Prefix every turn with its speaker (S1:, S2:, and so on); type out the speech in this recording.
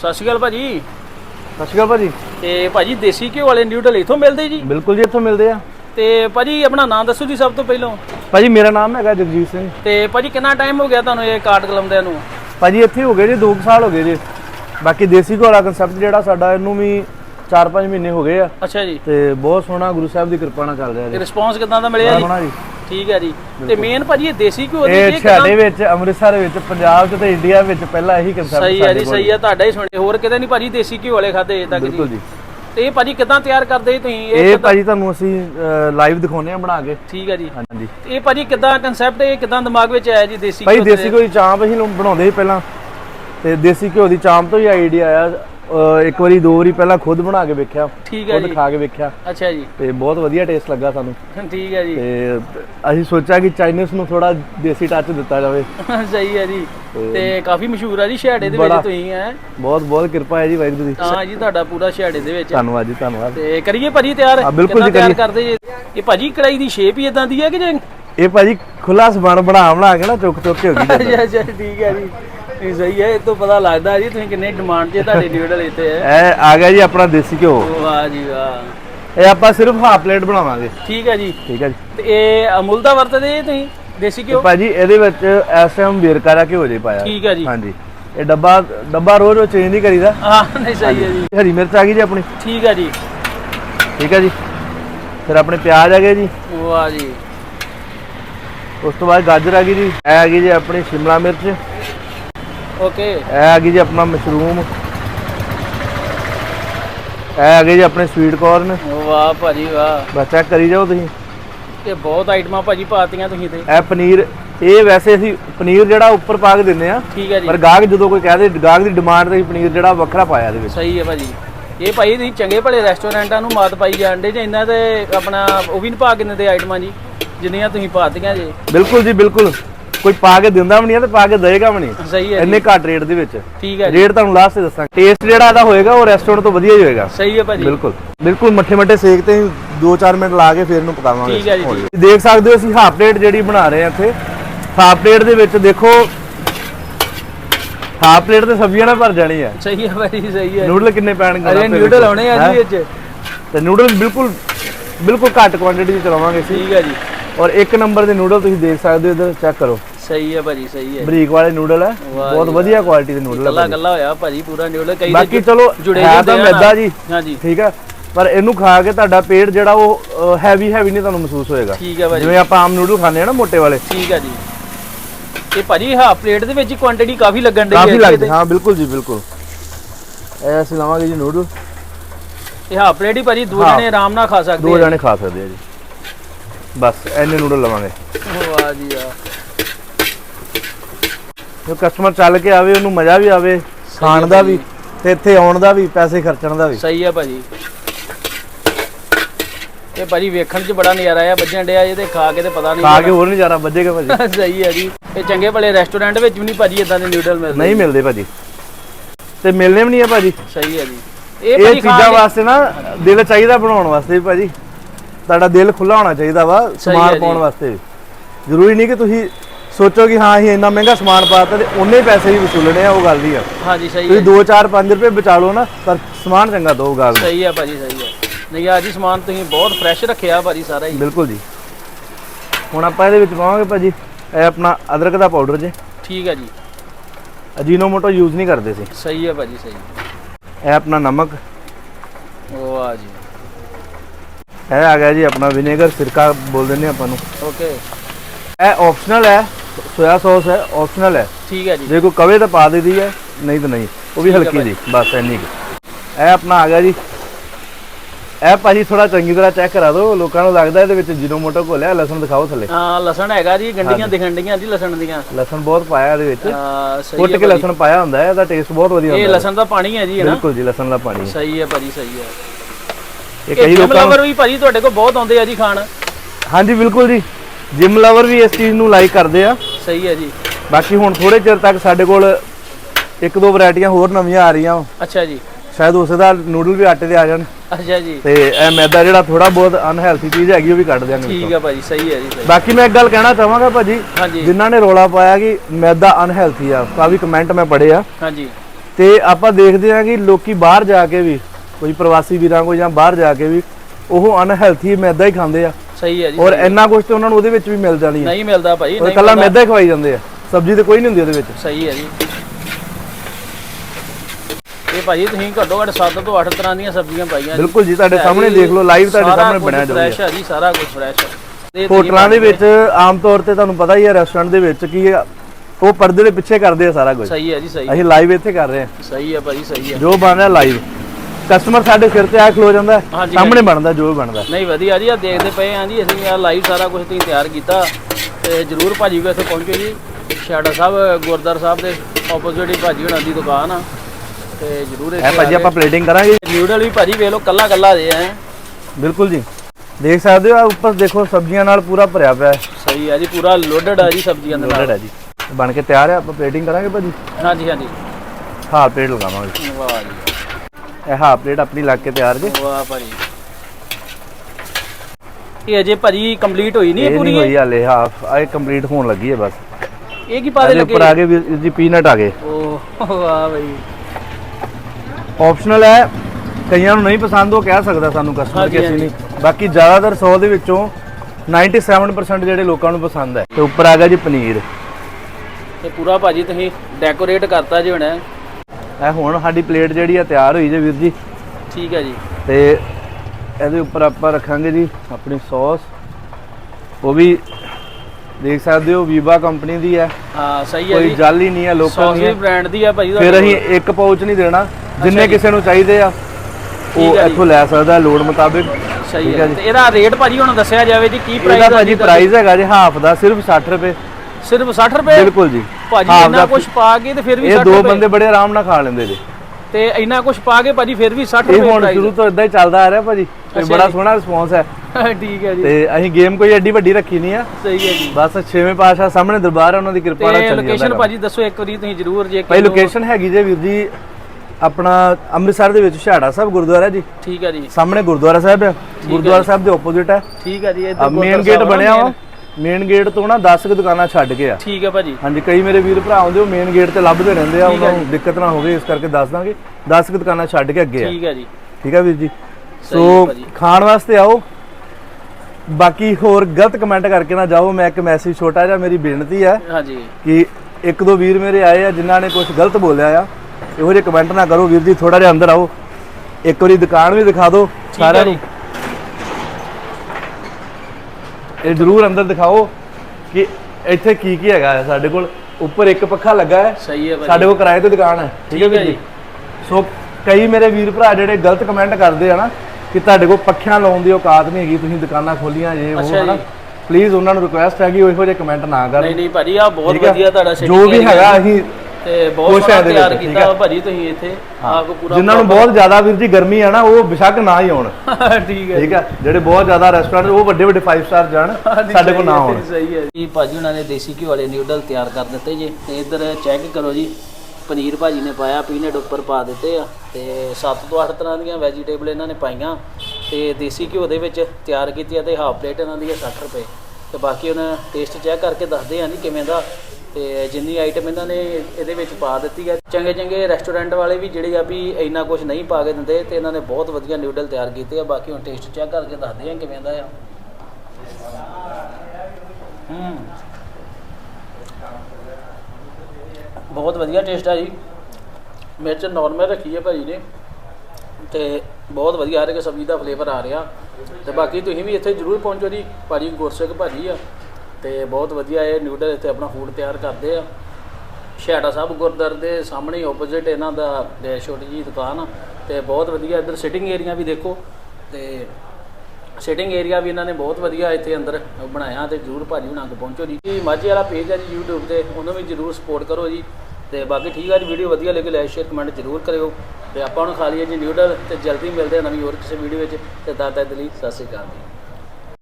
S1: ਸਤਿ ਸ਼੍ਰੀ ਅਕਾਲ ਭਾਜੀ।
S2: ਸਤਿ ਸ਼੍ਰੀ ਅਕਾਲ ਭਾਜੀ।
S1: ਤੇ ਭਾਜੀ ਦੇਸੀ ਘਿਓ ਵਾਲੇ ਨਿਊਡਲ ਇੱਥੋਂ ਮਿਲਦੇ ਜੀ?
S2: ਬਿਲਕੁਲ ਜੀ ਇੱਥੋਂ ਮਿਲਦੇ ਆ।
S1: ਤੇ ਭਾਜੀ ਆਪਣਾ ਨਾਮ ਦੱਸੋ ਜੀ ਸਭ ਤੋਂ ਪਹਿਲਾਂ।
S2: ਭਾਜੀ ਮੇਰਾ ਨਾਮ ਹੈਗਾ ਜਗਜੀਤ ਸਿੰਘ।
S1: ਤੇ ਭਾਜੀ ਕਿੰਨਾ ਟਾਈਮ ਹੋ ਗਿਆ ਤੁਹਾਨੂੰ ਇਹ ਕਾਰਡ ਕਲਮਦਿਆਂ ਨੂੰ?
S2: ਭਾਜੀ ਇੱਥੇ ਹੋ ਗਏ ਜੀ 2 ਸਾਲ ਹੋ ਗਏ ਜੀ। ਬਾਕੀ ਦੇਸੀ ਘੋੜਾ ਕਨਸੈਪਟ ਜਿਹੜਾ ਸਾਡਾ ਇਹਨੂੰ ਵੀ 4-5 ਮਹੀਨੇ ਹੋ ਗਏ ਆ।
S1: ਅੱਛਾ ਜੀ।
S2: ਤੇ ਬਹੁਤ ਸੋਹਣਾ ਗੁਰੂ ਸਾਹਿਬ ਦੀ ਕਿਰਪਾ ਨਾਲ ਚੱਲ ਰਿਹਾ ਜੀ।
S1: ਰਿਸਪੌਂਸ ਕਿਦਾਂ ਦਾ ਮਿਲਿਆ ਜੀ?
S2: ਸੋਹਣਾ ਜੀ।
S1: ਠੀਕ ਹੈ ਜੀ। ਤੇ ਮੇਨ ਭਾਜੀ ਇਹ ਦੇਸੀ ਘਿਓ ਦੀ
S2: ਇਹ
S1: ਜੀ
S2: ਛਾੜੇ ਵਿੱਚ ਅੰਮ੍ਰਿਤਸਰ ਵਿੱਚ ਪੰਜਾਬ 'ਚ ਤੇ ਇੰਡੀਆ ਵਿੱਚ ਪਹਿਲਾ ਇਹੀ ਕਨਸੈਪਟ
S1: ਸਹੀ ਹੈ ਜੀ ਸਹੀ ਹੈ ਤੁਹਾਡਾ ਹੀ ਸੁਣੇ ਹੋਰ ਕਿਤੇ ਨਹੀਂ ਭਾਜੀ ਦੇਸੀ ਘਿਓ ਵਾਲੇ ਖਾਦੇ ਤੱਕ
S2: ਬਿਲਕੁਲ
S1: ਜੀ।
S2: ਜੀ
S1: ਤੇ ਇਹ ਭਾਜੀ ਕਿਦਾਂ ਤਿਆਰ ਕਰਦੇ ਜੀ ਤੁਸੀਂ?
S2: ਇਹ ਭਾਜੀ ਤੁਹਾਨੂੰ ਅਸੀਂ ਲਾਈਵ ਦਿਖਾਉਨੇ ਆ ਬਣਾ ਕੇ।
S1: ਠੀਕ ਹੈ ਜੀ।
S2: ਹਾਂਜੀ।
S1: ਇਹ ਭਾਜੀ ਕਿਦਾਂ ਕਨਸੈਪਟ ਇਹ ਕਿਦਾਂ ਦਿਮਾਗ ਵਿੱਚ ਆਇਆ ਜੀ ਦੇਸੀ
S2: ਭਾਈ
S1: ਘਿਓ
S2: ਦੇਸੀ
S1: ਤੇ?
S2: ਘਿਓ ਦੀ ਚਾਂਪ ਅਸੀਂ ਬਣਾਉਂਦੇ ਸੀ ਪਹਿਲਾਂ। ਤੇ ਦੇਸੀ ਘਿਓ ਦੀ ਚਾਂਪ ਤੋਂ ਹੀ ਆਈਡੀਆ ਆਇਆ। ਇੱਕ ਵਾਰੀ ਦੋ ਵਾਰੀ ਪਹਿਲਾਂ ਖੁਦ ਬਣਾ ਕੇ ਵੇਖਿਆ
S1: ਠੀਕ ਹੈ
S2: ਖੁਦ ਖਾ ਕੇ ਵੇਖਿਆ।
S1: ਅੱਛਾ ਜੀ।
S2: ਤੇ ਬਹੁਤ ਵਧੀਆ ਟੇਸਟ ਲੱਗਾ ਸਾਨੂੰ।
S1: ਠੀਕ ਹੈ ਜੀ।
S2: ਤੇ ਅਸੀਂ ਸੋਚਿਆ ਕਿ ਚਾਈਨੀਜ਼ ਨੂੰ ਥੋੜਾ ਦੇਸੀ ਟੱਚ ਦਿੱਤਾ ਜਾਵੇ।
S1: ਸਹੀ ਹੈ ਜੀ। ਤੇ ਕਾਫੀ ਮਸ਼ਹੂਰ ਆ ਜੀ ਛਿਆੜੇ ਦੇ ਵਿੱਚ। ਤੁਸੀਂ ਹੈ?
S2: ਬਹੁਤ ਬਹੁਤ ਕਿਰਪਾ ਹੈ ਜੀ ਵਾਹਿਗੁਰੂ ਦੀ।
S1: ਹਾਂ ਜੀ ਤੁਹਾਡਾ ਪੂਰਾ ਛਿਆੜੇ ਦੇ ਵਿੱਚ।
S2: ਧੰਨਵਾਦ ਜੀ ਧੰਨਵਾਦ।
S1: ਤੇ ਕਰੀਏ ਭਾਜੀ ਤਿਆਰ?
S2: ਹਾਂ, ਬਿਲਕੁਲ ਜੀ,
S1: ਤਿਆਰ। ਕਰਦੇ ਜੀ? ਇਹ ਭਾਜੀ ਕੜਾਈ ਦੀ ਸ਼ੇਪ ਹੀ ਇਦਾਂ ਦੀ ਹੈ ਕਿ ਜੇ
S2: ਇਹ ਭਾਜੀ ਖੁੱਲਾ ਸਮਾਨ ਬਣਾ ਬਣਾ ਕੇ ਨਾ ਚੁੱਕ ਚੁੱਕ ਕੇ ਹੋ ਗਈ
S1: ਅੱਛਾ ਅੱਛਾ ਠੀਕ ਹੈ ਜੀ। ਇਹ ਸਹੀ ਹੈ ਇਹ ਤੋਂ ਪਤਾ ਲੱਗਦਾ ਜੀ ਤੁਸੀਂ ਕਿੰਨੇ ਡਿਮਾਂਡ 'ਚ ਤੁਹਾਡੇ ਨਿਊਡਲ ਇੱਥੇ ਹੈ।
S2: ਇਹ ਆ ਗਿਆ ਜੀ ਆਪਣਾ ਦੇਸੀ ਘਿਓ।
S1: ਵਾਹ ਜੀ ਵਾਹ।
S2: ਇਹ ਆਪਾਂ ਸਿਰਫ ਹਾਫ ਪਲੇਟ ਬਣਾਵਾਂਗੇ।
S1: ਠੀਕ ਹੈ ਜੀ।
S2: ਠੀਕ ਹੈ ਜੀ।
S1: ਤੇ ਇਹ ਅਮੁੱਲ ਦਾ ਵਰਤਦੇ ਜੀ ਤੁਸੀਂ ਦੇਸੀ
S2: ਤੇ
S1: ਘਿਓ
S2: ਭਾਜੀ ਇਹਦੇ ਵਿੱਚ ਇਸ ਟਾਈਮ ਵੇਰਕਾ ਦਾ ਘਿਓ ਜੇ ਪਾਇਆ।
S1: ਠੀਕ ਹੈ ਜੀ।
S2: ਹਾਂਜੀ। ਇਹ ਡੱਬਾ ਡੱਬਾ ਰੋਜ਼ ਰੋਜ਼ ਚੇਂਜ ਨਹੀਂ ਕਰੀਦਾ।
S1: ਹਾਂ ਨਹੀਂ ਸਹੀ ਹੈ ਜੀ।
S2: ਹਰੀ ਮਿਰਚ ਆ ਗਈ ਜੀ ਆਪਣੀ।
S1: ਠੀਕ ਹੈ ਜੀ।
S2: ਠੀਕ ਹੈ ਜੀ। ਫਿਰ ਆਪਣੇ ਪਿਆਜ਼ ਆ ਗਏ ਜੀ।
S1: ਵਾਹ ਜੀ।
S2: ਉਸ ਤੋਂ ਬਾਅਦ ਗਾਜਰ ਆ ਗਈ ਜੀ। ਇਹ ਆ ਗਈ ਜੀ ਆਪਣੀ ਸ਼ਿਮਲਾ ਮਿਰਚ।
S1: ਓਕੇ
S2: ਇਹ ਆ ਗਈ ਜੀ ਆਪਣਾ ਮਸ਼ਰੂਮ ਇਹ ਆ ਗਏ ਜੀ ਆਪਣੇ ਸਵੀਟ ਕਾਰਨ
S1: ਵਾਹ ਭਾਜੀ ਵਾਹ।
S2: ਬਸ ਚੈੱਕ ਕਰੀ ਜਾਓ ਤੁਸੀਂ।
S1: ਇਹ ਬਹੁਤ ਆਈਟਮਾਂ ਭਾਜੀ ਪਾਤੀਆਂ ਤੁਸੀਂ ਤੇ।
S2: ਇਹ ਪਨੀਰ ਇਹ ਵੈਸੇ ਅਸੀਂ ਪਨੀਰ ਜਿਹੜਾ ਉੱਪਰ ਪਾ ਕੇ ਦਿੰਦੇ ਆ।
S1: ਠੀਕ ਹੈ ਜੀ।
S2: ਪਰ ਗਾਹਕ ਜਦੋਂ ਕੋਈ ਕਹਦੇ ਗਾਹਕ ਦੀ ਡਿਮਾਂਡ ਤੇ ਅਸੀਂ ਪਨੀਰ ਜਿਹੜਾ ਵੱਖਰਾ ਪਾਇਆ ਇਹਦੇ ਵਿੱਚ।
S1: ਸਹੀ ਹੈ ਭਾਜੀ। ਇਹ ਭਾਈ ਤੁਸੀਂ ਚੰਗੇ ਭਲੇ ਰੈਸਟੋਰੈਂਟਾਂ ਨੂੰ ਮਾਤ ਪਾਈ ਜਾਂਦੇ ਜੇ ਇਹਨਾਂ ਤੇ ਆਪਣਾ ਉਹ ਵੀ ਨਹੀਂ ਪਾ ਕੇ ਦਿੰਦੇ ਆਈਟਮਾਂ ਜੀ ਜਿੰਨੀਆਂ ਤੁਸੀਂ ਪਾਤੀਆਂ ਜੇ।
S2: ਬਿਲਕੁਲ ਜੀ ਬਿਲਕੁਲ। ਕੋਈ ਪਾ ਕੇ ਦਿੰਦਾ ਵੀ ਨਹੀਂ ਆ ਤੇ ਪਾ ਕੇ ਦੇਏਗਾ ਵੀ ਨਹੀਂ।
S1: ਸਹੀ ਹੈ
S2: ਇੰਨੇ ਘੱਟ ਰੇਟ ਦੇ ਵਿੱਚ।
S1: ਠੀਕ ਹੈ
S2: ਰੇਟ ਤੁਹਾਨੂੰ ਲਾਸਟ ਤੇ ਦੱਸਾਂਗੇ ਟੇਸਟ ਜਿਹੜਾ ਇਹਦਾ ਹੋਏਗਾ ਉਹ ਰੈਸਟੋਰੈਂਟ ਤੋਂ ਵਧੀਆ ਹੀ ਹੋਏਗਾ।
S1: ਸਹੀ ਹੈ ਭਾਜੀ।
S2: ਬਿਲਕੁਲ। ਬਿਲਕੁਲ ਮੱਠੇ ਮੱਠੇ ਸੇਕ ਤੇ 2-4 ਮਿੰਟ ਲਾ ਕੇ ਫਿਰ ਇਹਨੂੰ ਪਕਾਵਾਂਗੇ
S1: ਠੀਕ ਹੈ ਜੀ।
S2: ਦੇਖ ਸਕਦੇ ਹੋ ਅਸੀਂ ਹਾਫ ਪਲੇਟ ਜਿਹੜੀ ਬਣਾ ਰਹੇ ਹਾਂ ਇੱਥੇ। ਹਾਫ ਪਲੇਟ ਦੇ ਵਿੱਚ ਦੇਖੋ ਹਾਫ ਪਲੇਟ ਤੇ ਸਬਜ਼ੀਆਂ ਨਾਲ ਭਰ ਜਾਣੀ ਹੈ।
S1: ਸਹੀ ਹੈ ਭਾਜੀ ਸਹੀ ਹੈ।
S2: ਨੂਡਲ ਕਿੰਨੇ ਪੈਣਗੇ
S1: ਅਰੇ
S2: ਵਿੱਚ?
S1: ਆਉਣੇ ਆ ਜੀ? ਵਿੱਚ।
S2: ਤੇ ਨੂਡਲ ਬਿਲਕੁਲ ਬਿਲਕੁਲ ਘੱਟ ਕੁਆਂਟੀਟੀ ਚ ਚਲਾਵਾਂਗੇ
S1: ਠੀਕ ਹੈ ਜੀ।
S2: ਔਰ ਇੱਕ ਨੰਬਰ ਦੇ ਨੂਡਲ ਤੁਸੀਂ ਦੇਖ ਸਕਦੇ ਹੋ ਇਧਰ ਚੈੱਕ ਕਰੋ।
S1: ਸਹੀ ਹੈ ਭਾਜੀ ਸਹੀ ਹੈ
S2: ਬਰੀਕ ਵਾਲੇ ਨੂਡਲ ਹੈ ਬਹੁਤ ਵਧੀਆ ਕੁਆਲਿਟੀ ਦੇ ਨੂਡਲ ਹੈ
S1: ਗੱਲਾ ਹੋਇਆ ਭਾਜੀ ਪੂਰਾ ਨਿਊਡਲ ਕਈ
S2: ਬਾਕੀ
S1: ਦੇ
S2: ਚਲੋ
S1: ਜੁੜੇ
S2: ਹੈ ਤਾਂ
S1: ਆ
S2: ਮੈਦਾ। ਜੀ
S1: ਹਾਂਜੀ
S2: ਠੀਕ ਹੈ ਪਰ ਇਹਨੂੰ ਖਾ ਕੇ ਤੁਹਾਡਾ ਪੇਟ ਜਿਹੜਾ ਉਹ ਹੈਵੀ ਹੈਵੀ ਨਹੀਂ ਤੁਹਾਨੂੰ ਮਹਿਸੂਸ ਹੋਏਗਾ।
S1: ਠੀਕ ਹੈ ਭਾਜੀ।
S2: ਜਿਵੇਂ ਆਪਾਂ ਆਮ ਨੂਡਲ ਖਾਂਦੇ ਆ ਨਾ ਮੋਟੇ ਵਾਲੇ।
S1: ਠੀਕ ਹੈ ਜੀ। ਇਹ ਭਾਜੀ ਹਾਫ ਪਲੇਟ ਦੇ ਵਿੱਚ ਕੁਆਂਟੀਟੀ ਕਾਫੀ ਲੱਗਣ ਡਈ
S2: ਕਾਫੀ
S1: ਹੈ
S2: ਲੱਗਦੇ ਹਾਂ ਬਿਲਕੁਲ ਜੀ ਬਿਲਕੁਲ। ਇਹ ਅਸੀਂ ਲਵਾਂਗੇ ਜੀ ਨੂਡਲ
S1: ਇਹ ਹਾਫ ਪਲੇਟ ਹੀ ਭਾਜੀ ਦੋ
S2: ਹਾਂ।
S1: ਜਣੇ ਆਰਾਮ ਨਾਲ ਖਾ ਸਕਦੇ
S2: ਦੋ ਜਣੇ ਖਾ ਸਕਦੇ ਆ ਜੀ। ਬਸ ਐਨੇ ਨੂਡਲ ਲਵਾਂਗੇ।
S1: ਵਾਹ ਜੀ ਵਾਹ।
S2: ਜੋ ਕਸਟਮਰ ਚੱਲ ਕੇ ਆਵੇ ਉਹਨੂੰ ਮਜ਼ਾ ਵੀ ਆਵੇ ਖਾਣ ਦਾ ਵੀ ਤੇ ਇੱਥੇ ਆਉਣ ਦਾ ਵੀ ਪੈਸੇ ਖਰਚਣ ਦਾ ਵੀ।
S1: ਸਹੀ ਹੈ ਭਾਜੀ। ਇਹ ਭਾਜੀ ਵੇਖਣ 'ਚ ਬੜਾ ਨਜ਼ਾਰਾ ਆ ਵੱਜਣ ਡਿਆ ਇਹ ਤੇ ਖਾ ਕੇ ਤੇ ਪਤਾ ਨਹੀਂ
S2: ਖਾ ਕੇ ਹੋਰ ਨਜ਼ਾਰਾ ਵੱਜੇਗਾ ਭਾਜੀ।
S1: ਸਹੀ ਹੈ ਜੀ। ਇਹ ਚੰਗੇ ਭਲੇ ਰੈਸਟੋਰੈਂਟ ਵਿੱਚ ਵੀ ਨਹੀਂ ਭਾਜੀ ਇਦਾਂ ਦੇ ਨਿਊਡਲ ਮਿਲਦੇ।
S2: ਨਹੀਂ ਮਿਲਦੇ ਭਾਜੀ। ਤੇ ਮਿਲਨੇ ਵੀ ਨਹੀਂ ਆ ਭਾਜੀ।
S1: ਸਹੀ ਹੈ ਜੀ। ਇਹ ਭਾਜੀ
S2: ਚੀਜ਼ਾਂ ਵਾਸਤੇ ਨਾ ਦਿਲ ਚਾਹੀਦਾ ਬਣਾਉਣ ਵਾਸਤੇ ਵੀ ਭਾਜੀ। ਤੁਹਾਡਾ ਦਿਲ ਖੁੱਲਾ ਹੋਣਾ ਚਾਹੀਦਾ ਵਾ ਸਮਾਨ। ਪਾਉਣ ਵਾਸਤੇ। ਜ਼ਰੂਰੀ ਨਹੀਂ ਕਿ ਤੁਸੀਂ ਸੋਚੋ ਕਿ ਹਾਂ ਅਸੀਂ ਇੰਨਾ ਮਹਿੰਗਾ ਸਮਾਨ ਪਾਤਾ ਤੇ ਉਹਨੇ ਪੈਸੇ ਹੀ ਵਸੂਲਣੇ ਆ ਉਹ ਗੱਲ ਨਹੀਂ ਆ।
S1: ਹਾਂਜੀ ਸਹੀ ਹੈ।
S2: ਤੁਸੀਂ 2 4 5 ਰੁਪਏ ਬਚਾ ਲਓ ਨਾ ਪਰ ਸਮਾਨ ਚੰਗਾ ਦੋ ਗੱਲ।
S1: ਸਹੀ ਹੈ ਭਾਜੀ ਸਹੀ ਹੈ। ਨਹੀਂ ਹੀ ਸਮਾਨ ਤੁਸੀਂ ਬਹੁਤ ਫਰੈਸ਼ ਰੱਖਿਆ ਭਾਜੀ ਸਾਰਾ ਹੀ।
S2: ਬਿਲਕੁਲ ਜੀ। ਹੁਣ ਆਪਾਂ ਇਹਦੇ ਵਿੱਚ ਪਾਵਾਂਗੇ ਭਾਜੀ ਇਹ ਆਪਣਾ ਅਦਰਕ ਦਾ ਪਾਊਡਰ ਜੇ।
S1: ਠੀਕ ਹੈ ਜੀ।
S2: ਅਜੀਨੋਮੋਟੋ ਯੂਜ਼ ਨਹੀਂ ਕਰਦੇ ਸੀ।
S1: ਸਹੀ ਹੈ ਭਾਜੀ ਸਹੀ
S2: ਇਹ ਆਪਣਾ ਨਮਕ।
S1: ਵਾਹ ਜੀ।
S2: ਇਹ ਆ ਗਿਆ ਜੀ ਆਪਣਾ ਵਿਨੇਗਰ ਸਿਰਕਾ ਬੋਲ ਦਿੰਦੇ ਆਪਾਂ ਨੂੰ।
S1: ਓਕੇ
S2: ਇਹ ਆਪਸ਼ਨਲ ਹੈ। ਸੋਇਆ ਸੌਸ ਹੈ ਆਪਸ਼ਨਲ ਹੈ।
S1: ਠੀਕ ਹੈ ਜੀ।
S2: ਜੇ ਕੋਈ ਕਵੇ ਤਾਂ ਪਾ ਦੇਦੀ ਹੈ ਨਹੀਂ ਤਾਂ ਨਹੀਂ। ਉਹ ਵੀ
S1: ਹੈ
S2: ਹਲਕੀ। ਜੀ ਬਸ ਇੰਨੀ ਕੁ। ਇਹ ਆਪਣਾ ਆ ਗਿਆ ਜੀ। ਇਹ ਭਾਜੀ ਥੋੜਾ ਚੰਗੀ ਤਰ੍ਹਾਂ ਚੈੱਕ ਕਰਾ ਦਿਓ। ਲੋਕਾਂ ਨੂੰ ਲੱਗਦਾ ਇਹਦੇ ਵਿੱਚ ਜੀਨੋਮੋਟੋ ਘੋਲਿਆ ਲਸਣ ਦਿਖਾਓ ਥੱਲੇ।
S1: ਹਾਂ ਲਸਣ ਹੈਗਾ ਜੀ ਗੰਡੀਆਂ ਦਿਖਣ ਡੀਆਂ ਜੀ ਲਸਣ ਦੀਆਂ।
S2: ਲਸਣ ਬਹੁਤ ਪਾਇਆ ਇਹਦੇ ਵਿੱਚ।
S1: ਹਾਂ, ਸਹੀ
S2: ਕੁੱਟ
S1: ਹੈ
S2: ਕੇ
S1: ਭਾਜੀ।
S2: ਲਸਣ ਪਾਇਆ ਹੁੰਦਾ ਹੈ ਇਹਦਾ ਟੇਸਟ ਬਹੁਤ ਵਧੀਆ
S1: ਇਹ
S2: ਹੁੰਦਾ
S1: ਲਸਣ ਦਾ ਪਾਣੀ ਹੈ ਜੀ
S2: ਹੈ
S1: ਹੈ ਨਾ?
S2: ਬਿਲਕੁਲ ਜੀ ਲਸਣ ਦਾ ਪਾਣੀ ਹੈ।
S1: ਸਹੀ ਹੈ ਭਾਜੀ ਸਹੀ ਹੈ।
S2: ਇਹ
S1: ਇਹ
S2: ਕਈ ਲੋਕਾਂ ਨੂੰ
S1: ਵੀ ਭਾਜੀ ਤੁਹਾਡੇ ਕੋਲ ਬਹੁਤ ਆਉਂਦੇ ਆ ਜੀ ਖਾਣ।
S2: ਹਾਂਜੀ ਬਿਲਕੁਲ ਜੀ। ਜਿਮ ਲਵਰ ਵੀ ਇਸ ਚੀਜ਼ ਨੂੰ ਲਾਈਕ ਕਰਦੇ ਆ।
S1: ਸਹੀ ਹੈ ਜੀ।
S2: ਬਾਕੀ ਹੁਣ ਥੋੜੇ ਚਿਰ ਤੱਕ ਸਾਡੇ ਕੋਲ ਇੱਕ ਦੋ ਵੈਰਾਈਟੀਆਂ ਹੋਰ ਨਵੀਆਂ ਆ ਰਹੀਆਂ।
S1: ਅੱਛਾ ਜੀ।
S2: ਸ਼ਾਇਦ ਉਸੇ ਦਾ ਨੂਡਲ ਵੀ ਆਟੇ ਦੇ ਆ ਜਾਣ।
S1: ਅੱਛਾ ਜੀ।
S2: ਤੇ ਇਹ ਮੈਦਾ ਜਿਹੜਾ ਥੋੜਾ ਬਹੁਤ ਅਨਹੈਲਥੀ ਚੀਜ਼ ਹੈਗੀ ਉਹ ਵੀ ਕੱਢ ਦਿਆਂਗੇ।
S1: ਠੀਕ ਹੈ ਭਾਜੀ ਸਹੀ ਹੈ ਜੀ
S2: ਬਾਕੀ ਮੈਂ ਇੱਕ ਗੱਲ ਕਹਿਣਾ ਚਾਹਾਂਗਾ ਭਾਜੀ ਜਿਨ੍ਹਾਂ ਨੇ ਰੋਲਾ ਪਾਇਆ ਕਿ ਮੈਦਾ ਅਨਹੈਲਥੀ ਆ ਕਾਫੀ ਕਮੈਂਟ ਮੈਂ ਪੜ੍ਹੇ ਆ।
S1: ਹਾਂਜੀ।
S2: ਤੇ ਆਪਾਂ ਦੇਖਦੇ ਹਾਂ ਕਿ ਲੋਕੀ ਬਾਹਰ ਜਾ ਕੇ ਵੀ ਕੋਈ ਪ੍ਰਵਾਸੀ ਵੀਰਾਂ ਕੋ ਜਾਂ ਬਾਹਰ ਜਾ ਕੇ ਵੀ ਉਹ ਅਨਹੈਲਥੀ ਮੈਦਾ ਹੀ ਖਾਂਦੇ ਆ।
S1: ਸਹੀ ਹੈ ਜੀ
S2: ਔਰ ਇੰਨਾ ਕੁਝ ਤੇ ਉਹਨਾਂ ਨੂੰ ਉਹਦੇ ਵਿੱਚ ਵੀ ਮਿਲ ਜਾਣੀ ਹੈ।
S1: ਨਹੀਂ ਮਿਲਦਾ ਭਾਈ ਨਹੀਂ
S2: ਕੱਲਾ। ਮੈਦਾ ਹੀ ਖਵਾਈ ਜਾਂਦੇ ਆ। ਸਬਜ਼ੀ ਤੇ ਕੋਈ ਨਹੀਂ ਹੁੰਦੀ ਉਹਦੇ ਵਿੱਚ।
S1: ਸਹੀ ਹੈ ਜੀ। ਇਹ ਭਾਜੀ ਤੁਸੀਂ ਘੱਟੋ ਘੱਟ 7 ਤੋਂ 8 ਤਰ੍ਹਾਂ ਦੀਆਂ ਸਬਜ਼ੀਆਂ ਪਾਈਆਂ।
S2: ਬਿਲਕੁਲ ਜੀ ਤੁਹਾਡੇ ਸਾਹਮਣੇ ਦੇਖ ਲਓ ਲਾਈਵ ਤੁਹਾਡੇ ਸਾਹਮਣੇ ਬਣਿਆ ਜਾਊਗਾ
S1: ਫਰੈਸ਼ ਹੈ ਜੀ ਸਾਰਾ ਕੁਝ ਫਰੈਸ਼ ਹੈ
S2: ਹੋਟਲਾਂ ਦੇ ਵਿੱਚ ਆਮ ਤੌਰ ਤੇ ਤੁਹਾਨੂੰ ਪਤਾ ਹੀ ਹੈ ਰੈਸਟੋਰੈਂਟ ਦੇ ਵਿੱਚ ਕੀ ਉਹ ਪਰਦੇ ਦੇ ਪਿੱਛੇ ਕਰਦੇ ਆ ਸਾਰਾ ਕੁਝ
S1: ਸਹੀ ਹੈ ਜੀ ਸਹੀ
S2: ਅਸੀਂ ਲਾਈਵ ਇੱਥੇ ਕਰ ਰਹੇ ਹਾਂ।
S1: ਸਹੀ ਹੈ ਭਾਜੀ ਸਹੀ ਹੈ।
S2: ਜੋ ਬਣ ਰਿਹਾ ਲਾਈਵ ਕਸਟਮਰ ਸਾਡੇ ਸਿਰ ਤੇ ਆ ਖਲੋ ਜਾਂਦਾ ਹੈ,
S1: ਹਾਂਜੀ,
S2: ਸਾਹਮਣੇ ਬਣਦਾ ਜੋ ਵੀ ਬਣਦਾ।
S1: ਨਹੀਂ ਵਧੀਆ ਜੀ ਆ ਦੇਖਦੇ ਪਏ ਆ ਜੀ ਅਸੀਂ ਆ ਲਾਈਵ ਸਾਰਾ ਕੁਝ ਤੁਸੀਂ ਤਿਆਰ ਕੀਤਾ। ਤੇ ਜਰੂਰ ਭਾਜੀ ਕੋ ਇੱਥੇ ਪਹੁੰਚੋ ਜੀ। ਸ਼ਾੜਾ ਸਾਹਿਬ ਗੁਰਦਾਰ ਸਾਹਿਬ ਦੇ ਆਪੋਜ਼ਿਟ ਹੀ ਭਾਜੀ ਹੁਣਾਂ ਦੀ ਦੁਕਾਨ ਆ। ਤੇ ਜਰੂਰ
S2: ਇਹ ਭਾਜੀ ਆਪਾਂ ਪਲੇਟਿੰਗ ਕਰਾਂਗੇ।
S1: ਨਿਊਡਲ ਵੀ ਭਾਜੀ ਵੇਖ ਲਓ ਕੱਲਾ ਕੱਲਾ ਦੇ ਆ।
S2: ਬਿਲਕੁਲ ਜੀ। ਦੇਖ ਸਕਦੇ ਹੋ ਆ ਉੱਪਰ ਦੇਖੋ ਸਬਜ਼ੀਆਂ ਨਾਲ ਪੂਰਾ ਭਰਿਆ ਪਿਆ ਹੈ।
S1: ਸਹੀ ਹੈ ਜੀ ਪੂਰਾ ਲੋਡਡ ਆ ਜੀ ਸਬਜ਼ੀਆਂ ਦੇ
S2: ਲੋਡਡ
S1: ਨਾਲ
S2: ਹੈ ਜੀ। ਬਣ ਕੇ ਤਿਆਰ ਹੈ ਆਪਾਂ ਪਲੇਟਿੰਗ ਕਰਾਂਗੇ ਭਾਜੀ।
S1: ਹਾਂਜੀ ਹਾਂਜੀ।
S2: ਹਾਫ ਪਲੇਟ ਲਗਾਵਾਂਗੇ।
S1: ਵਾਹ ਜੀ।
S2: ਇਹ ਹਾਫ ਪਲੇਟ ਆਪਣੀ ਲੱਗ ਕੇ ਤਿਆਰ ਜੇ।
S1: ਵਾਹ ਭਾਜੀ। ਇਹ ਅਜੇ ਭਾਜੀ ਕੰਪਲੀਟ ਹੋਈ ਨਹੀਂ
S2: ਇਹ
S1: ਇਹ
S2: ਨਹੀਂ
S1: ਪੂਰੀ
S2: ਹੋਈ ਹਾਲੇ ਹਾਫ ਇਹ ਕੰਪਲੀਟ ਹੋਣ ਲੱਗੀ ਹੈ ਬਸ।
S1: ਇਹ ਕੀ ਪਾਦੇ ਲੱਗੇ?
S2: ਉੱਪਰ ਆ ਗਏ ਜੀ ਪੀਨਟ ਆ ਗਏ।
S1: ਓਹ ਵਾਹ ਭਾਈ।
S2: ਆਪਸ਼ਨਲ ਹੈ ਕਈਆਂ ਨੂੰ ਨਹੀਂ ਪਸੰਦ ਉਹ ਕਹਿ ਸਕਦਾ ਸਾਨੂੰ ਕਸਟਮਰ
S1: ਹਾਂਜੀ,
S2: ਕਿ ਅਸੀਂ
S1: ਹਾਂਜੀ।
S2: ਨਹੀਂ। ਬਾਕੀ ਜ਼ਿਆਦਾਤਰ 100 ਦੇ ਵਿੱਚੋਂ 97% ਜਿਹੜੇ ਲੋਕਾਂ ਨੂੰ ਪਸੰਦ ਹੈ। ਤੇ ਉੱਪਰ ਆ ਗਿਆ ਜੀ ਪਨੀਰ।
S1: ਤੇ ਪੂਰਾ ਭਾਜੀ ਤੁਸੀਂ ਡੈਕੋਰੇਟ ਕਰਤਾ ਜੀ ਹੁਣ।
S2: ਇਹ ਹੁਣ ਸਾਡੀ ਪਲੇਟ ਜਿਹੜੀ ਆ ਤਿਆਰ ਹੋਈ ਜੇ ਵੀਰ ਜੀ।
S1: ਠੀਕ ਹੈ ਜੀ।
S2: ਤੇ ਇਹਦੇ ਉੱਪਰ ਆਪਾਂ ਰੱਖਾਂਗੇ ਜੀ ਆਪਣੀ ਸੌਸ। ਉਹ ਵੀ ਦੇਖ ਸਕਦੇ ਹੋ ਵੀਵਾ ਕੰਪਨੀ ਦੀ ਹੈ
S1: ਹਾਂ ਸਹੀ ਹੈ
S2: ਕੋਈ
S1: ਜੀ।
S2: ਜਲ ਹੀ ਨਹੀਂ ਹੈ ਲੋਕਾਂ
S1: ਸੌਸ
S2: ਦੀ
S1: ਵੀ ਬ੍ਰਾਂਡ ਦੀ ਆ ਭਾਜੀ
S2: ਫਿਰ ਅਸੀਂ ਇੱਕ ਪਾਊਚ ਨਹੀਂ ਦੇਣਾ। ਜਿੰਨੇ। ਕਿਸੇ ਨੂੰ ਚਾਹੀਦੇ ਆ ਉਹ
S1: ਹੈ।
S2: ਇੱਥੋਂ ਲੈ ਸਕਦਾ ਲੋੜ ਮੁਤਾਬਿਕ।
S1: ਸਹੀ ਹੈ
S2: ਹੈ।
S1: ਤੇ ਇਹਦਾ ਰੇਟ ਭਾਜੀ ਹੁਣ ਦੱਸਿਆ ਜਾਵੇ ਜੀ ਕੀ ਪ੍ਰਾਈਸ
S2: ਇਹਦਾ ਭਾਜੀ ਪ੍ਰਾਈਸ ਹੈਗਾ ਜੀ ਹਾਫ ਦਾ ਸਿਰਫ 60 ਰੁਪਏ।
S1: ਸਿਰਫ 60 ਰੁਪਏ?
S2: ਬਿਲਕੁਲ ਜੀ।
S1: ਭਾਜੀ ਇੰਨਾ ਕੁਝ ਪਾ ਕੇ ਤੇ ਫਿਰ ਵੀ
S2: ਇਹ
S1: 60
S2: ਦੋ ਬੰਦੇ ਬੜੇ ਆਰਾਮ ਨਾਲ ਖਾ ਲੈਂਦੇ ਜੀ।
S1: ਤੇ ਇੰਨਾ ਕੁਝ ਪਾ ਕੇ ਭਾਜੀ ਫਿਰ ਵੀ 60
S2: ਇਹ
S1: ਰੁਪਏ
S2: ਹੁਣ ਸ਼ੁਰੂ ਤੋਂ ਇਦਾਂ ਹੀ ਚੱਲਦਾ ਆ ਰਿਹਾ ਭਾਜੀ। ਤੇ ਬੜਾ। ਸੋਹਣਾ ਰਿਸਪੌਂਸ ਹੈ।
S1: ਠੀਕ ਹੈ ਜੀ।
S2: ਤੇ ਅਸੀਂ ਗੇਮ ਕੋਈ ਐਡੀ ਵੱਡੀ ਰੱਖੀ ਨਹੀਂ ਆ।
S1: ਸਹੀ ਹੈ ਜੀ।
S2: ਬਸ ਛੇਵੇਂ ਪਾਸ਼ਾ ਸਾਹਮਣੇ ਦਰਬਾਰ ਹੈ ਉਹਨਾਂ ਦੀ ਕਿਰਪਾ ਨਾਲ
S1: ਤੇ
S2: ਚੱਲੀ
S1: ਲੋਕੇਸ਼ਨ
S2: ਜਾਂਦਾ
S1: ਭਾਜੀ ਦੱਸੋ ਇੱਕ ਵਾਰੀ ਤੁਸੀਂ ਜਰੂਰ ਜੇ
S2: ਭਾਈ ਲੋਕੇਸ਼ਨ ਹੈਗੀ ਜੇ ਵੀਰ ਜੀ ਆਪਣਾ ਅੰਮ੍ਰਿਤਸਰ ਦੇ ਵਿੱਚ ਛਾੜਾ ਸਾਹਿਬ ਗੁਰਦੁਆਰਾ ਜੀ।
S1: ਠੀਕ ਹੈ ਜੀ।
S2: ਸਾਹਮਣੇ ਗੁਰਦੁਆਰਾ ਸਾਹਿਬ ਹੈ ਗੁਰਦੁਆਰਾ ਸਾਹਿਬ ਦੇ ਆਪੋਜ਼ਿਟ ਹੈ।
S1: ਠੀਕ ਹੈ ਜੀ ਇੱਧਰ
S2: ਮੇਨ ਗੇਟ ਬਣਿਆ
S1: main।
S2: ਮੇਨ ਗੇਟ ਤੋਂ ਨਾ 10 ਕੁ ਦੁਕਾਨਾਂ ਛੱਡ ਕੇ ਆ।
S1: ਠੀਕ ਹੈ ਭਾਜੀ।
S2: ਹਾਂਜੀ ਕਈ ਮੇਰੇ ਵੀਰ ਭਰਾ ਆਉਂਦੇ ਉਹ ਮੇਨ ਗੇਟ ਤੇ ਲੱਭਦੇ ਰਹਿੰਦੇ ਆ ਉਹਨਾਂ ਨੂੰ ਦਿੱਕਤ ਨਾ ਹੋਵੇ ਇਸ ਕਰਕੇ ਦੱਸ ਦਾਂਗੇ। 10 ਕੁ ਦੁਕਾਨਾਂ ਛੱਡ ਕੇ ਅੱਗੇ ਆ।
S1: ਠੀਕ ਹੈ ਜੀ।
S2: ਠੀਕ ਹੈ ਵੀਰ ਜੀ। ਸੋ। ਖਾਣ ਵਾਸਤੇ ਆਓ। ਬਾਕੀ ਹੋਰ ਗਲਤ ਕਮੈਂਟ ਕਰਕੇ ਨਾ ਜਾਓ। ਮੈਂ ਇੱਕ ਮੈਸੇਜ ਛੋਟਾ ਜਿਹਾ ਮੇਰੀ ਬੇਨਤੀ ਹੈ
S1: ਹਾਂਜੀ।
S2: ਕਿ ਇੱਕ ਦੋ ਵੀਰ ਮੇਰੇ ਆਏ ਆ ਜਿਨ੍ਹਾਂ ਨੇ ਕੁਝ ਗਲਤ ਬੋਲਿਆ ਆ ਇਹੋ ਜਿਹੇ ਕਮੈਂਟ ਨਾ ਕਰੋ। ਵੀਰ ਜੀ ਥੋੜਾ ਜਿਹਾ ਅੰਦਰ ਆਓ। ਇੱਕ ਵਾਰੀ ਦੁਕਾਨ ਵੀ ਦਿਖਾ ਦਿਓ। ਸਾਰਿਆਂ ਨੂੰ ਇਹ ਜ਼ਰੂਰ ਅੰਦਰ ਦਿਖਾਓ ਕਿ ਇੱਥੇ ਕੀ ਕੀ ਹੈਗਾ ਹੈ ਸਾਡੇ ਕੋਲ। ਉੱਪਰ ਇੱਕ ਪੱਖਾ ਲੱਗਾ ਹੈ।
S1: ਸਹੀ ਹੈ ਭਾਜੀ।
S2: ਸਾਡੇ ਕੋਲ ਕਿਰਾਏ ਤੇ ਦੁਕਾਨ ਹੈ। ਠੀਕ ਹੈ ਵੀਰ ਜੀ?
S1: ਜੀ।
S2: ਸੋ ਕਈ ਮੇਰੇ ਵੀਰ ਭਰਾ ਜਿਹੜੇ ਗਲਤ ਕਮੈਂਟ ਕਰਦੇ ਆ ਨਾ ਕਿ ਤੁਹਾਡੇ ਕੋਲ ਪੱਖਿਆਂ ਲਾਉਣ ਦੀ ਔਕਾਤ ਨਹੀਂ ਹੈਗੀ ਤੁਸੀਂ ਦੁਕਾਨਾਂ ਖੋਲੀਆਂ ਜੇ ਉਹ
S1: ਅੱਛਾ
S2: ਹਨਾ?
S1: ਜੀ।
S2: ਪਲੀਜ਼ ਉਹਨਾਂ ਨੂੰ ਰਿਕੁਐਸਟ ਹੈ ਕਿ ਉਹ ਇਹੋ ਜਿਹੇ ਕਮੈਂਟ ਨਾ ਕਰਨ।
S1: ਨਹੀਂ ਨਹੀਂ ਭਾਜੀ ਆ ਬਹੁਤ? ਵਧੀਆ ਤੁਹਾਡਾ
S2: ਜੋ
S1: setting
S2: ਵੀ
S1: area
S2: ਹੈਗਾ ਅਸੀਂ
S1: ਤੇ ਬਹੁਤ
S2: ਖੁਸ਼
S1: ਸੋਹਣਾ
S2: ਹਾਂ ਇਹਦੇ
S1: ਤਿਆਰ
S2: ਵਿੱਚ, ਠੀਕ
S1: ਕੀਤਾ
S2: ਹੈ?
S1: ਭਾਜੀ ਤੁਸੀਂ ਇੱਥੇ ਆਪ ਪੂਰਾ
S2: ਜਿਨ੍ਹਾਂ ਨੂੰ ਬਹੁਤ ਜ਼ਿਆਦਾ ਵੀਰ ਜੀ ਗਰਮੀ ਆ ਨਾ ਉਹ ਬਿਸ਼ੱਕ ਨਾ ਹੀ ਆਉਣ।
S1: ਠੀਕ ਹੈ
S2: ਠੀਕ ਹੈ। ਜਿਹੜੇ ਬਹੁਤ ਜ਼ਿਆਦਾ ਰੈਸਟੋਰੈਂਟ ਉਹ ਵੱਡੇ ਵੱਡੇ 5 ਸਟਾਰ ਜਾਣ
S1: ਹਾਂਜੀ,
S2: ਸਾਡੇ ਕੋਲ
S1: ਸਹੀ
S2: ਨਾ
S1: ਹੈ,
S2: ਆਉਣ
S1: ਸਹੀ ਹੈ ਜੀ। ਭਾਜੀ ਉਹਨਾਂ ਨੇ ਦੇਸੀ ਘੀ ਵਾਲੇ ਨਿਊਡਲ ਤਿਆਰ ਕਰ ਦਿੱਤੇ ਜੀ। ਤੇ ਇੱਧਰ ਚੈੱਕ ਕਰੋ ਜੀ ਪਨੀਰ ਭਾਜੀ ਨੇ ਪਾਇਆ ਪੀਨਟ ਉੱਪਰ ਪਾ ਦਿੱਤੇ ਆ। ਤੇ 7 ਤੋਂ 8 ਤਰ੍ਹਾਂ ਦੀਆਂ ਵੈਜੀਟੇਬਲ ਇਹਨਾਂ ਨੇ ਪਾਈਆਂ। ਤੇ ਦੇਸੀ ਘਿਓ ਦੇ ਵਿੱਚ ਤਿਆਰ ਕੀਤੀ ਆ ਤੇ ਹਾਫ ਪਲੇਟ ਇਹਨਾਂ ਦੀ ਹੈ 60 ਰੁਪਏ। ਤੇ ਬਾਕੀ ਉਹਨਾਂ ਟੇਸਟ ਚੈੱਕ ਕਰਕੇ ਦੱਸਦੇ ਆ ਜੀ ਕਿਵੇਂ ਦਾ। ਤੇ ਜਿੰਨੀ ਆਈਟਮ ਇਹਨਾਂ ਨੇ ਇਹਦੇ ਵਿੱਚ ਪਾ ਦਿੱਤੀ ਹੈ ਚੰਗੇ ਚੰਗੇ ਰੈਸਟੋਰੈਂਟ ਵਾਲੇ ਵੀ ਜਿਹੜੇ ਆ ਵੀ ਇੰਨਾ ਕੁਝ ਨਹੀਂ ਪਾ ਕੇ ਦਿੰਦੇ ਤੇ ਇਹਨਾਂ ਨੇ ਬਹੁਤ ਵਧੀਆ ਨਿਊਡਲ ਤਿਆਰ ਕੀਤੇ ਆ, ਬਾਕੀ ਹੁਣ ਟੇਸਟ ਚੈੱਕ ਕਰਕੇ ਦੱਸਦੇ ਆ ਕਿਵੇਂ ਦਾ ਆ। ਹੂੰ। ਬਹੁਤ ਵਧੀਆ ਟੇਸਟ ਆ ਜੀ। ਮਿਰਚ ਨਾਰਮਲ ਰੱਖੀ ਹੈ ਭਾਜੀ ਨੇ। ਤੇ ਬਹੁਤ ਵਧੀਆ ਹਰ ਇੱਕ ਸਬਜ਼ੀ ਦਾ ਫਲੇਵਰ ਆ ਰਿਹਾ। ਤੇ ਬਾਕੀ ਤੁਸੀਂ ਵੀ ਇੱਥੇ ਜਰੂਰ ਪਹੁੰਚੋ ਜੀ, ਭਾਜੀ ਗੁਰਸਿੱਖ ਭਾਜੀ ਆ। ਤੇ ਬਹੁਤ ਵਧੀਆ ਇਹ ਨਿਊਡਲ ਇੱਥੇ ਆਪਣਾ ਫੂਡ ਤਿਆਰ ਕਰਦੇ ਆ। ਛੇੜਾ ਸਾਹਿਬ ਗੁਰਦੁਆਰੇ ਦੇ ਸਾਹਮਣੇ ਆਪੋਜ਼ਿਟ ਇਹਨਾਂ ਦਾ ਛੋਟੀ ਜੀ ਦੁਕਾਨ ਆ ਤੇ ਬਹੁਤ ਵਧੀਆ ਇੱਧਰ ਸਿਟਿੰਗ ਏਰੀਆ ਵੀ ਦੇਖੋ ਤੇ ਸਿਟਿੰਗ ਏਰੀਆ ਵੀ ਇਹਨਾਂ ਨੇ ਬਹੁਤ ਵਧੀਆ ਇੱਥੇ ਅੰਦਰ ਬਣਾਇਆ ਤੇ ਜਰੂਰ ਭਾਜੀ ਹੁਣਾਂ ਕੋਲ ਪਹੁੰਚੋ ਜੀ। ਜੀ, ਮਾਝੇ ਵਾਲਾ ਪੇਜ ਆ ਜੀ YouTube ਤੇ, ਉਹਨੂੰ ਵੀ ਜਰੂਰ ਸਪੋਰਟ ਕਰੋ ਜੀ ਤੇ ਬਾਕੀ ਠੀਕ ਆ ਜੀ ਵੀਡੀਓ ਵਧੀਆ ਲੱਗੇ ਲਾਈਕ ਸ਼ੇਅਰ ਕਮੈਂਟ ਜਰੂਰ ਕਰਿਓ ਤੇ ਆਪਾਂ ਹੁਣ ਖਾ ਲਈਏ ਜੀ ਨਿਊਡਲ ਤੇ ਜਲਦੀ ਮਿਲਦੇ ਆ ਨਵੀਂ ਹੋਰ ਕਿਸੇ ਵੀਡੀਓ ਵਿੱਚ ਤੇ ਦਾਦਾ ਦਲੀ ਸਤਿ ਸ਼੍ਰੀ ਅਕਾਲ ਜੀ।